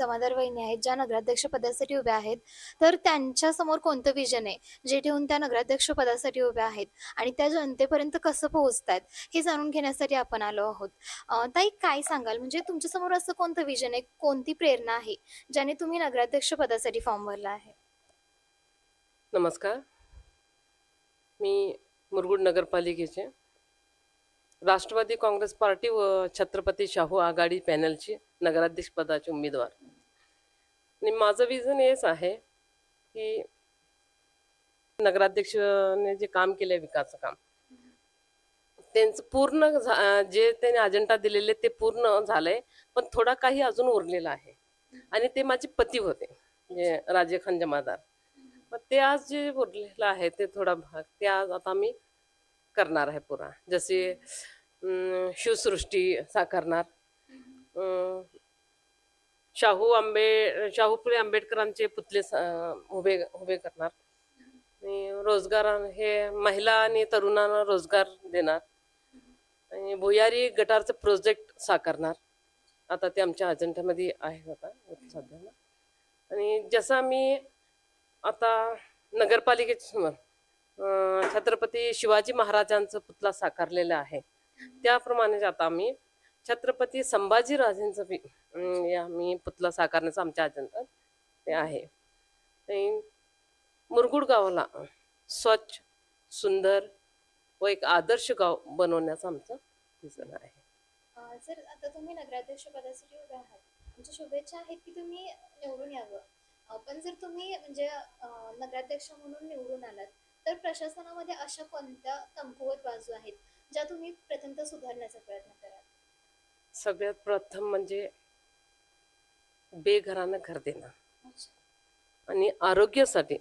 जमादार वहिनी आहेत ज्या नगराध्यक्ष पदासाठी उभ्या आहेत तर त्यांच्यासमोर कोणतं विजन आहे? जे ठेवून त्या नगराध्यक्ष पदासाठी उभ्या आहेत. आणि त्या जनतेपर्यंत कसं पोहोचतात हे जाणून घेण्यासाठी आपण आलो आहोत. ताई काय सांगाल? म्हणजे तुमच्यासमोर असं कोणतं विजन आहे? कोणती प्रेरणा आहे ज्याने तुम्ही नगराध्यक्ष पदासाठी फॉर्म भरला आहे? नमस्कार. मी मुरगुड नगरपालिकेचे राष्ट्रवादी काँग्रेस पार्टी व छत्रपती शाहू आघाडी पॅनलची नगराध्यक्षपदाचे उमेदवार. आणि माझं विजन हेच आहे की नगराध्यक्षने जे काम केलं आहे विकासाचं काम त्यांचं पूर्ण झा- जे त्यांनी अजेंडा दिलेले ते पूर्ण झालंय पण थोडा काही अजून उरलेला आहे. आणि ते माझे पती होते म्हणजे राजे खान जमादार मग ते आज जे उरलेलं आहे ते थोडा भाग ते आज आता मी करणार आहे पुरा. जसे शिवसृष्टी साकारणार शाहू आंबे शाहू फुले आंबेडकरांचे पुतले उभे उभे करणार. आणि रोजगार हे महिला आणि तरुणांना रोजगार देणार. आणि भुयारी गटारचं प्रोजेक्ट साकारणार. आता ते आमच्या अजेंड्यामध्ये आहे आता सध्याला आणि जसा मी आता नगरपालिकेसमोर छत्रपती शिवाजी महाराजांचं पुतळा साकारलेला आहे. त्याप्रमाणे आता आम्ही छत्रपती संभाजीराजेंचं बी या मी आम्ही पुतळा साकारण्याचा आमच्या अजंतात ते आहे. ते मुरगुड गावाला स्वच्छ सुंदर व एक आदर्श गाव बनवण्याचं आमचं विजन आहे. जर आता तुम्ही नगराध्यक्ष पदासाठी उभे आहात आमच्या शुभेच्छा आहेत की तुम्ही निवडून यावं. पण जर तुम्ही म्हणजे नगराध्यक्ष म्हणून निवडून आलात तर प्रशासनामध्ये अशा कोणत्या कमकुवत बाजू आहेत ज्या तुम्ही प्रथमतः सुधारण्याचा प्रयत्न कराल? सगळ्यात प्रथम म्हणजे बेघरानं घर देणं. आणि आरोग्यासाठी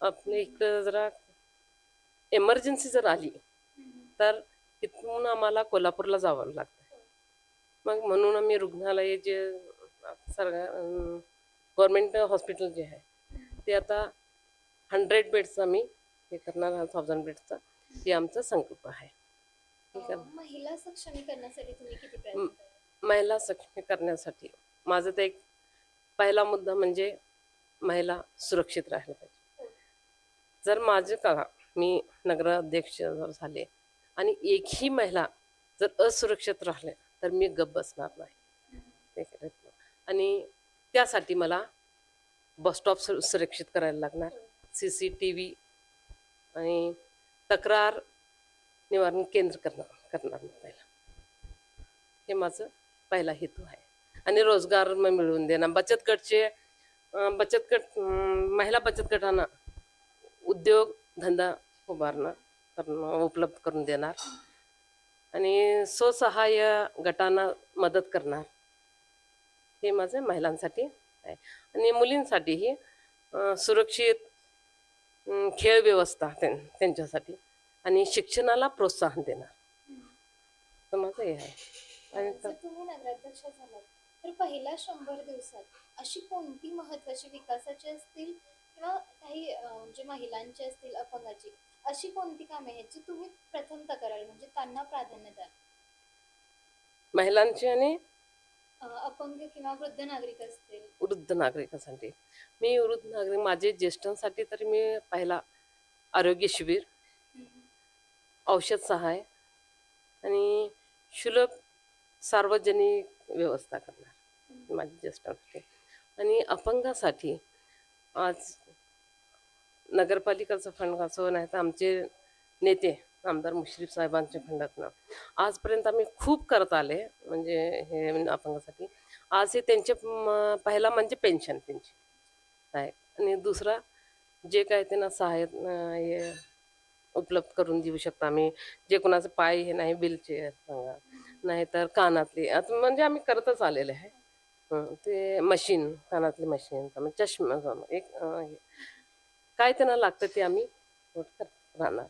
आपल्या इकडं जरा एमर्जन्सी जर आली तर इथून आम्हाला कोल्हापूरला जावं लागतं. मग म्हणून आम्ही रुग्णालय जे सर गव्हर्मेंट हॉस्पिटल जे आहे ते आता हंड्रेड बेडचं आम्ही हे करणार थाउजंड बेडचा हे आमचा संकल्प आहे. महिला सक्षमीकरणासाठी तुम्ही किती महिला सक्षम करण्यासाठी माझं ते एक पहिला मुद्दा म्हणजे महिला सुरक्षित राहायला पाहिजे. जर माझं का मी नगराध्यक्ष जर झाले आणि एकही महिला जर असुरक्षित राहिले तर मी गप्प बसणार नाही. ते नाही. आणि त्यासाठी मला बसस्टॉप सु सुरक्षित करायला लागणार. सी सी टी व्ही आणि तक्रार निवारण केंद्र करणार करणार मी पहिला. हे माझं पहिला हेतू आहे. आणि रोजगार मग मिळवून देणं. बचत गटचे बचत गट महिला बचत गटांना उद्योग धंदा उभारणं करणं उपलब्ध करून देणार. आणि स्वसहाय्य गटांना मदत करणार. हे माझं महिलांसाठी आहे. आणि मुलींसाठीही सुरक्षित खेळ व्यवस्था त्यां त्यांच्यासाठी. आणि शिक्षणाला प्रोत्साहन देणार. तर माझं हे आहे. आणि जर तुम्ही नगराध्यक्ष झालात तर पहिल्या शंभर दिवसात अशी कोणती महत्वाची विकासाची असतील किंवा काही अं, म्हणजे महिलांची असतील अपंगाची अशी कोणती कामे आहेत जी तुम्ही प्रथमतः कराल म्हणजे त्यांना प्राधान्य द्याल? महिलांची आणि अं, अपंग किंवा वृद्ध नागरिक असतील. वृद्ध नागरिकांसाठी. मी वृद्ध नागरिक माझे ज्येष्ठांसाठी तरी मी पहिला आरोग्य शिबिर औषध सहाय आणि शुल्क सार्वजनिक व्यवस्था करणार माझ्या ज्येष्ठांसाठी आणि अपंगासाठी आज नगरपालिकाचं फंड असो नाही तर आमचे नेते आमदार मुश्रीफ साहेबांच्या फंडातनं आजपर्यंत आम्ही खूप करत आले म्हणजे हे अपंगासाठी. आज हे त्यांचे पहिला म्हणजे पेन्शन त्यांची. आहे आणि दुसरा जे काय त्यांना सहाय्य हे उपलब्ध करून देऊ शकतो आम्ही. जे कोणाचं पाय हे नाही बिलचे सांगा नाहीतर कानातले आता म्हणजे आम्ही करतच आलेले आहे. ते मशीन कानातली मशीन म्हणजे चष्मा एक काय त्यांना लागतं ते आम्ही राहणार.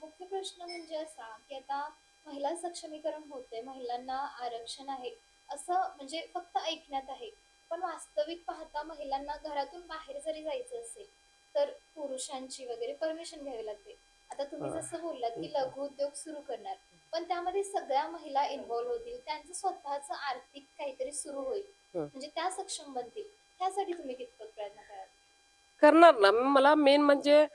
मुख्य प्रश्न म्हणजे असा की आता महिला सक्षमीकरण होते महिलांना आरक्षण आहे असं म्हणजे फक्त ऐकण्यात आहे. पण वास्तविक पाहता महिलांना घरातून बाहेर जरी जायचं असेल तर पुरुषांची वगैरे परमिशन घ्यावी लागते. आता तुम्ही. जसं बोललात की लघु उद्योग सुरू करणार. पण त्यामध्ये सगळ्या महिला इन्व्हॉल्व्ह होतील त्यांचं स्वतःचं आर्थिक काहीतरी सुरू होईल. म्हणजे त्या सक्षम बनतील. त्यासाठी तुम्ही कितपत प्रयत्न कराल? करणार ना. मला मेन म्हणजे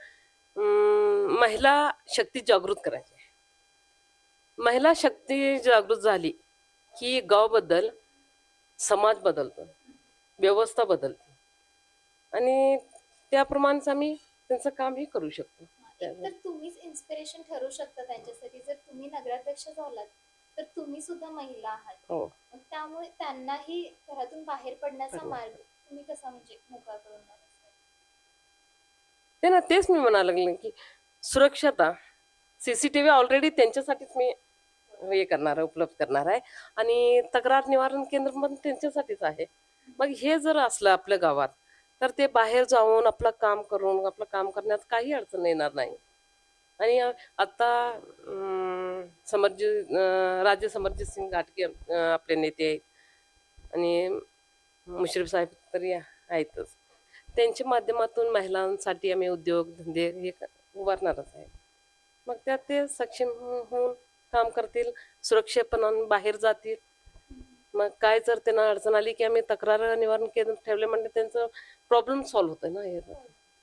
अं, महिला शक्ती जागृत करायची आहे. महिला शक्ती जागृत झाली की गाव बदल समाज बदलतो व्यवस्था बदलते. आणि त्याप्रमाणेच आम्ही त्यांचं कामही करू शकतो. तर तुम्हीच इन्स्पिरेशन ठरू शकता त्यांच्यासाठी. जर तुम्ही नगराध्यक्ष झालात तर तुम्ही सुद्धा महिला आहात. हो. त्यामुळे त्यांनाही घरातून बाहेर पडण्याचा. मार्ग तुम्ही कसा म्हणजे मोकळा करून? ते ना तेच मी म्हणायला लागले की सुरक्षता सीसीटीव्ही ऑलरेडी त्यांच्यासाठीच मी हे करणार आहे उपलब्ध करणार आहे. आणि तक्रार निवारण केंद्र पण त्यांच्यासाठीच आहे. मग हे जर असलं आपल्या गावात तर ते बाहेर जाऊन आपलं काम करून आपलं काम करण्यात काही अडचण येणार नाही. आणि आता समरजित राजे समरजित सिंग घाटगे आपले नेते आहेत. आणि मुश्रीफ साहेब तरी आहेतच. त्यांच्या माध्यमातून महिलांसाठी आम्ही उद्योग धंदे हे उभारणारच आहे. मग त्यात ते सक्षम होऊन काम करतील सुरक्षेपणाने बाहेर जातील. मग काय जर त्यांना अडचण आली की आम्ही तक्रार निवारण केंद्र ठेवले म्हणजे त्यांचं प्रॉब्लेम सॉल्व्ह होतं ना हे.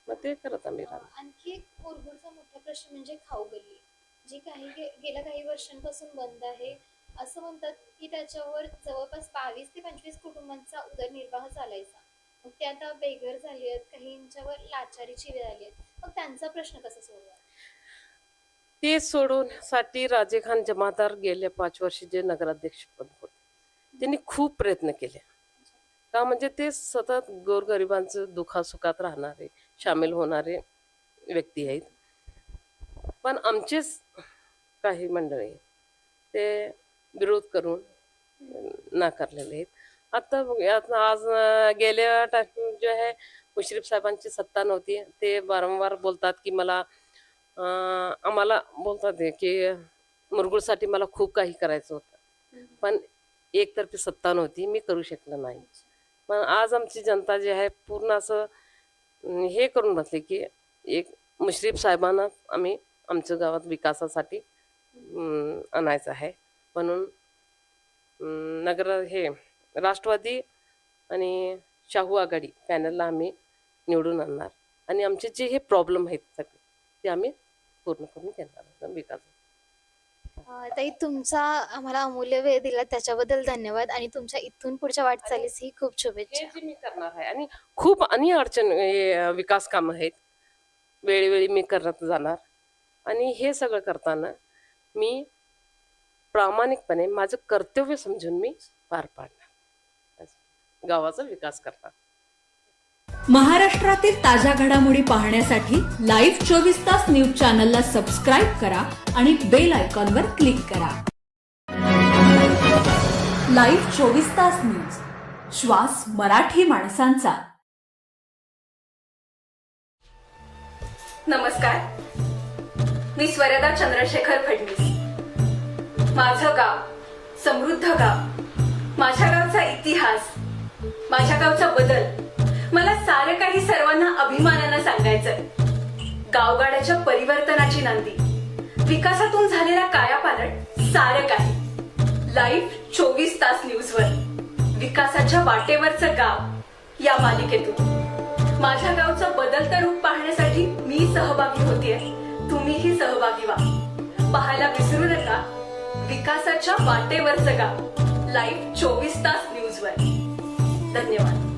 मग ते करत आम्ही आणखी एक कोरगूरचा मोठा प्रश्न म्हणजे खाऊ गल्ली जी काही गे- गेल्या काही वर्षांपासून बंद आहे असं म्हणतात की त्याच्यावर जवळपास बावीस ते पंचवीस कुटुंबांचा उदरनिर्वाह चालायचा. मग ते आता बेघर झाली आहेत काहींच्यावर लाचारीची वेळ आली आहे मग त्यांचा प्रश्न कसा सोडवा ते सोडवण्यासाठी राजे खान जमादार गेल्या पाच वर्षी जे नगराध्यक्ष पद होते. त्यांनी खूप प्रयत्न केले. का म्हणजे ते सतत गोरगरिबांचं दुखासुखात राहणारे सामील होणारे व्यक्ती आहेत. पण आमचेच काही मंडळी ते विरोध करून नाकारलेले आहेत. आता आज गेल्या टाइम जे आहे मुश्रीफ साहेबांची सत्ता नव्हती. ते वारंवार बोलतात की मला आम्हाला बोलतात की मुरगुळसाठी मला खूप काही करायचं होतं. पण एकतर्फी सत्ता नव्हती मी करू शकलं नाही. पण आज आमची जनता जी आहे पूर्ण असं हे करून बसले की एक मुश्रीफ साहेबांना आम्ही आमच्या गावात विकासासाठी आणायचं आहे. म्हणून नगर हे राष्ट्रवादी आणि शाहू आघाडी पॅनलला आम्ही निवडून आणणार. आणि आमचे जे हे प्रॉब्लेम आहेत सगळे ते आम्ही पूर्ण करून घेणार विकास ताई तुमचा आम्हाला अमूल्य वेळ दिला त्याच्याबद्दल धन्यवाद आणि तुमच्या इथून पुढच्या वाटचालीस ही खूप हे शुभेच्छा जे मी करणार आहे आणि खूप आणि अडचण हे, विकास कामं आहेत. वेळोवेळी मी करत जाणार आणि हे सगळं करताना मी प्रामाणिकपणे माझं कर्तव्य समजून मी पार पाडणार. गावाचा विकास करणार. महाराष्ट्रातील ताज्या घडामोडी पाहण्यासाठी लाईव्ह चोवीस तास न्यूज चॅनलला सबस्क्राईब करा आणि बेल आयकॉनवर क्लिक करा. लाईव्ह चोवीस तास न्यूज. श्वास मराठी माणसांचा. नमस्कार. मी स्वरदा चंद्रशेखर फडणीस माझं गाव समृद्ध गाव माझ्या गावचा इतिहास माझ्या गावचा बदल मला सारं काही सर्वांना अभिमानानं सांगायचंय. गावगाड्याच्या परिवर्तनाची नांदी. विकासातून झालेला कायापालट सारं काही. लाईव्ह चोवीस तास न्यूजवर विकासाच्या वाटेवरचं गाव या मालिकेतून. माझ्या गावचं बदलतं रूप पाहण्यासाठी मी सहभागी होतीये. तुम्हीही सहभागी व्हा. पाहायला विसरू नका. विकासाच्या वाटेवरचं गाव. लाईव्ह चोवीस तास न्यूजवर धन्यवाद.